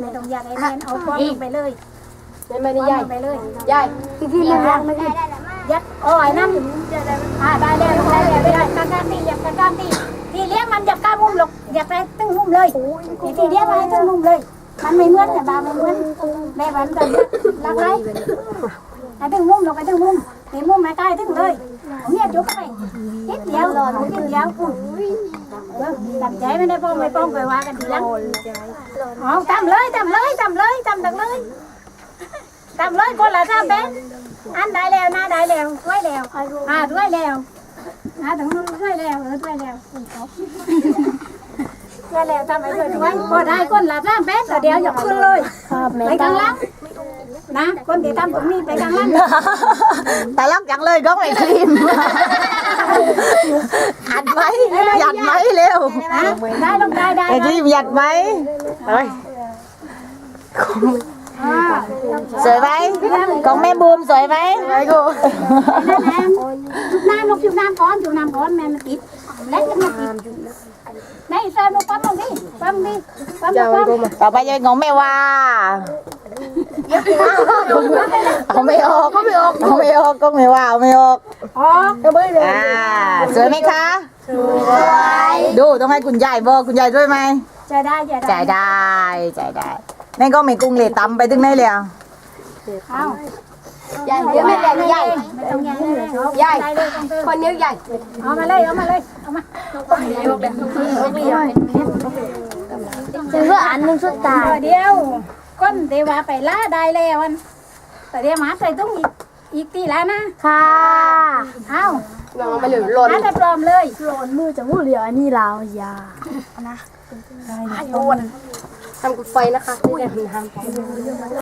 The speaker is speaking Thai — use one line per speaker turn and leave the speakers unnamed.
ไม่ต้องยัดให้แน่นเอาป้อนลงไปเลย
ไม่ไม่
ป้
ได้
อน
ใหญ่
ลงไปเลย
ใหญ่
ที่มันยังไม่ได้ยัดโอ้ยนั่นอ่าได้แล้วได้แล้วได้กางกางตียับกางกางตีทีเลี้ยงมันยับก้ามุมหรอกยับไปตึ้งมุมเลยทีเลี้ยงมันตึ้งมุมเลย มันไม่เหมือนแต่บาไม่เหมือนแม่มันจะรักไรไอ้ตึ้งมุมลงไปตึ้งมุมตีมุมไม่ใกล้ตึ้งเลยเนี่ยจุกไปนิดเดียวนิดเดียว ตัดใจไม่ได้ป้องไม่ป้องไปว่ากันทีหลังอ๋อทำเลยทำเลยทำเลยทำดังเลยทำเลยคนละทำเป็นอันได้แล้วนะได้แล้วช่วยแล้วอ่าช่วยแล้วนะถึงช่วยแล้วเออช่วยแล้วช่วยแล้วทำไมช่วยช่วยพอได้คนละสาเป็ดแต่เดี๋ยวอย่าขึ้นเลยไปกลางลังนะคนที่ทำตรงนี้ไปกลางลัง
แต่ลักจังเลยก็ไม่ครีม หมหยัดไหมเร็ว
นะได้ลงได้ได้
ไอ้ครีมหยัดไหมเอ้ย
อ่า
สวยไหมของแม่บูมสวยไหมสวยกู
นั่นแหละชุบน้ำลูกชุบน้ำก้อนชุบน้ำก้อนแม่มันติดเล็กมันติดได้แซมลูกปั๊มลงดิปั๊มดิปั๊ม
จะ
ปั๊
มัน
ม
ก็มา
ต่อไปจะเป็นของแม่ว่าเอาไม่ออกเอาไม่ออกเอาไม่ออกก็ไม่ว่าเอาไม่ออก
อ๋อ
อ่าสวยไหมคะ สวย ดูต้องให้คุณยายบอกคุณยายด้วยไหม
จะได้จะ
จ่า
ได้
ยได้จ่ายได้แม่ก็ไม่กุ้งเลยตำไปถึงไหนเลยอะ
เอา
ใหญ่เดี๋ยวไม่ใหญ่ใหญ่
ไม่ต้องยังเลยเอา
ใหญ่
ได้เลยต้องเติม
คนนี้ใหญ่
เอามาเลยเอามาเลยเอามา
ซื้ออันหนึงสุดตาย
ตัวเดียวก้นเทวาไปล่าได้แล้วอันแต่เดี๋ยวหมาใส่ตุ้งอีกอีกทีละนะ
ค่ะ
เอา
น้องมาเหลือหล่น
หาแต่ปลอมเลย
โลนมือจะมูเหลียวอันนี้ลาวยา
ทำกุดไฟนะคะที่จะทำ